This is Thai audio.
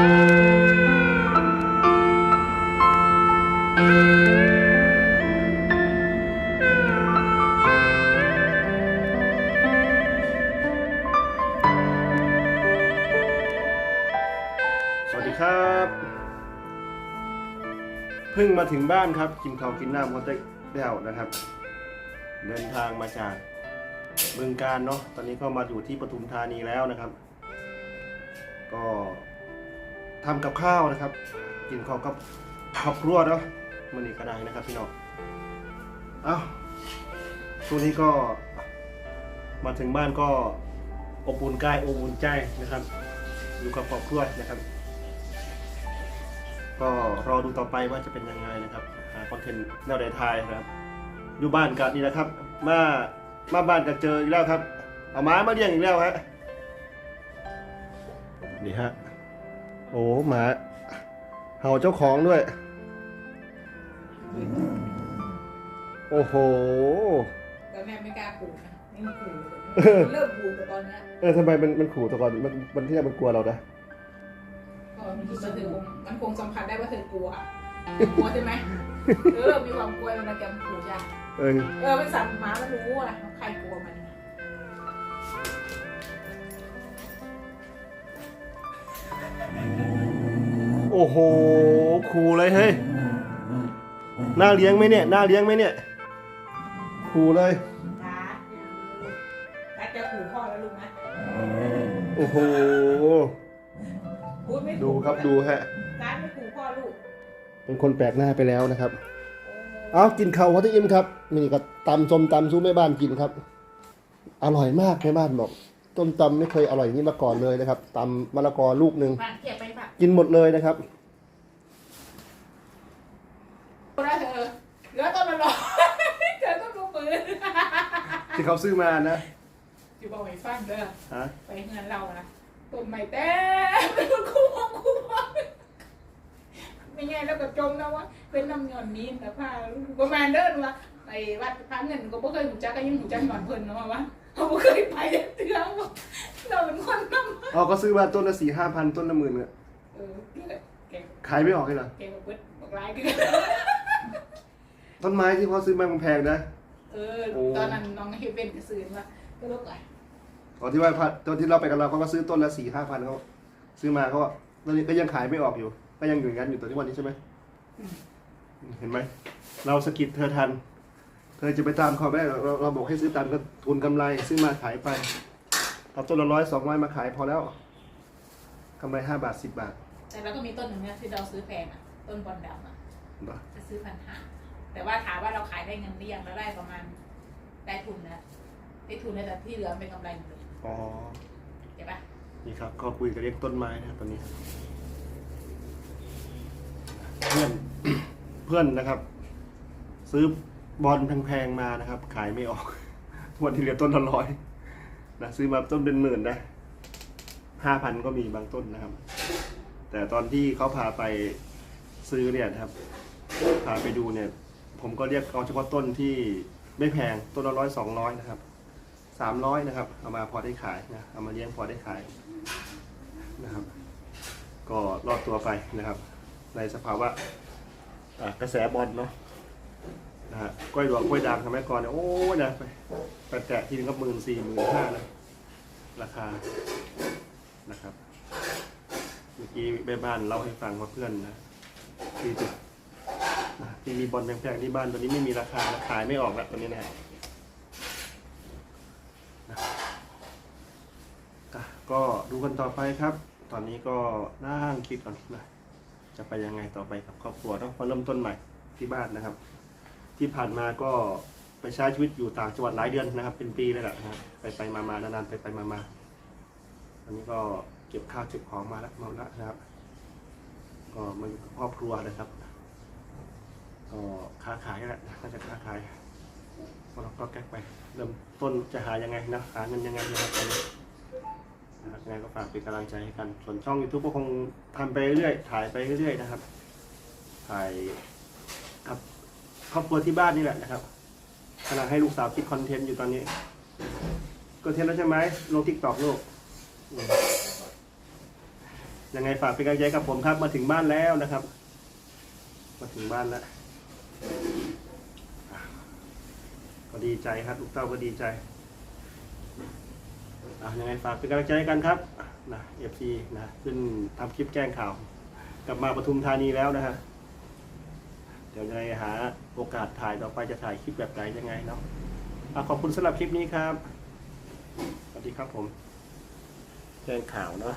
สวัสดีครับ เพิ่งมาถึงบ้านครับ กินข้าวกินน้ำเขาได้แล้วนะครับ เดินทางมาจากบึงการเนาะตอนนี้ก็มาอยู่ที่ปทุมธานีแล้วนะครับ ก็ ทำกับข้าวนะครับ กินข้าวกับครอบครัวเนาะมันนี้ก็ได้นะครับพี่น้องเอ้าช่วงนี้ก็มาถึงบ้านก็อบอุ่นกายอบอุ่นใจนะครับ อยู่กับครอบครัวนะครับ ก็รอดูต่อไปว่าจะเป็นยังไงนะครับหาคอนเทนต์แนวใดทายนะครับ อยู่บ้านกันนี่นะครับ มามาบ้านกันเจออีกแล้วครับ เอาไม้มาเลี้ยงอีกแล้วฮะนี่ฮะ โอ้หมาเห่าเจ้าของด้วย โอ้โห แต่แม่ไม่กล้าปลูกนะนี่มันปลูกเออเริ่มปลูกแต่ตอนเนี้ยเออทำไมมันมันขู่แตะก่อนมันมันที่แรกมันกลัวเรานะก็มันคิดว่าเธอคงมันคงสัมผัสได้ว่าเธอกลัวกลัวใช่ไหมเออมีความกลัวมันแกมันปลูกยากเออ เออมันสั่นหมามันรู้อะใครกลัวมัน อ้โหขู่เลยเฮ้ยน่าเลี้ยงไหมเนี่ยน่าเลี้ยงไหมเนี่ยขู่เลยจ้าจ้าจะขู่พ่อแล้วลูกนะโอ้โหพูดไม่ถูกดูครับดูฮะจ้าไม่ขู่พ่อลูกเป็นคนแปลกหน้าไปแล้วนะครับโอ้เอากินข้าววัดที่อิ่มครับนี่ก็ตำส้มตำสู้แม่บ้านกินครับ อร่อยมากแม่บ้านบอกต้มตำไม่เคยอร่อยอย่างนี้มาก่อนเลยนะครับตำมะละกอลูกหนึ่งมาเก็บไปฝากกินหมดเลยนะครับนะเธอเหลือต้นละร้อยเธอต้องรู้มือที่เขาซื้อมานะอยู่บ่อยฟังเด้อฮะไปเงินเรานะต้นใหม่เต้เป็นคู่ของคู่ไม่ไงแล้วก็จมนะว่าเป็นน้ำเงินนี้แต่ผ้าประมาณเดินว่าไปวัดพระเงินก็บ่เคยหูจักก็ยังหูจักหนอนเพิ่นเนาะว่าเขาบ่เคยไปเตือนว่าเราเป็นคนน้ำอ๋อก็ซื้อมาต้นละสี่ห้าพันต้นละหมื่นเนี่ยเออแก ขายไม่ออกเลยเหรอแกก็เปิดบอกลายกันต้นไม้ที่เขาซื้อมาแพงๆนะ เออตอนนั้นน้องเฮเว่นก็ซื้อมาก็ลบไปตอนที่ว่าพระตอนที่เราไปกับเราเขาก็ซื้อต้นละสี่ห้าพันเขาซื้อมาเขาก็ตอนนี้ก็ยังขายไม่ออกอยู่ ก็ยังอยู่อย่างนั้นอยู่ตอนที่วันนี้ใช่ไหมเห็นไหมเราสะกิดเธอทัน เธอจะไปตามเขาไม่ได้เราเราเราบอกให้ซื้อตามก็ทุนกำไรซื้อมาขายไปเอาต้นละร้อยสองร้อยมาขายพอแล้วกำไรห้าบาทสิบบาท แต่เราก็มีต้นหนึ่งเนี่ยที่เราซื้อแพงอะต้นบอลดำอะเหรอจะซื้อพันห้าแต่ว่าถามว่าเราขายได้เงินหรือยังเราได้ประมาณได้ทุนนะได้ทุนนะแต่ที่เหลือเป็นกำไรหมดเลยอ๋อใช่ปะนี่ครับ ก็คุยกับเรียกต้นไม้นะครับตอนนี้เพื่อน เพื่อนนะครับ ซื้อบอลแพงๆมานะครับ ขายไม่ออก วันที่เหลือต้นละร้อยนะซื้อมาต้นเป็นหมื่นนะห้าพันก็มีบางต้นนะครับ แต่ตอนที่เขาพาไปซื้อเนี่ยนะครับพาไปดูเนี่ย ผมก็เรียกเอาเฉพาะต้นที่ไม่แพงต้นละร้อยสองร้อยนะครับสามร้อยนะครับ เอามาพอได้ขายนะเอามาเลี้ยงพอได้ขายนะครับ ก็รอดตัวไปนะครับ ในสภาวะกระแสบอลเนาะนะฮะกล้วยหลวงกล้วยด่างสมัยก่อนเนี่ยโอ้ยนะไปไปแตะทีนึงก็หมื่นสี่หมื่นห้านะราคานะครับ มื่อกี้แม่บ้านเล่าให้ฟังว่าเพื่อนนะที่จุดที่มีบอลแพงๆที่บ้านตัวนี้ไม่มีราคาขายไม่ออกแล้วตัวนี้นะฮะนะอะก็ดูกันต่อไปครับ ตอนนี้ก็นั่งคิดก่อนนะจะไปยังไงต่อไปกับครอบครัวต้องเริ่มต้นใหม่ที่บ้านนะครับ ที่ผ่านมาก็ไปใช้ชีวิตอยู่ต่างจังหวัดหลายเดือนนะครับ เป็นปีเลยแหละนะไปไปมามาๆนานๆไปไปมามาๆ อันนี้ก็เก็บข้าวเก็บของมาแล้วมาแล้วนะครับ ก็มาอยู่กับครอบครัวนะครับ ก็ค้าขายแหละน่าจะค้าขายพอเราก็แก๊กไป เริ่มต้นจะหายังไงนะหาเงินยังไงนะครับตอนนี้นะครับยังไงก็ฝากเป็นกำลังใจให้กัน ส่วนช่อง YouTube ก็คงทำไปเรื่อยถ่ายไปเรื่อยนะครับ ถ่ายกับครอบครัวที่บ้านนี่แหละนะครับกำลังให้ลูกสาวคิดคอนเทนต์อยู่ตอนนี้ก็เทนแล้วใช่ไหมลงทิกตอกลูก ยังไงฝากเป็นกำลังใจกับผมครับ มาถึงบ้านแล้วนะครับ มาถึงบ้านแล้วก็ดีใจครับลูกเต้าก็ดีใจอะยังไงฝากเป็นกำลังใจกันครับนะเอฟซีนะขึ้นทำคลิปแจ้งข่าว กลับมาปทุมธานีแล้วนะฮะเดี๋ยวยังไงหาโอกาสถ่ายต่อไปจะถ่ายคลิปแบบไหนยังไงเนาะขอบคุณสำหรับคลิปนี้ครับ สวัสดีครับผม งข่าวเนาะ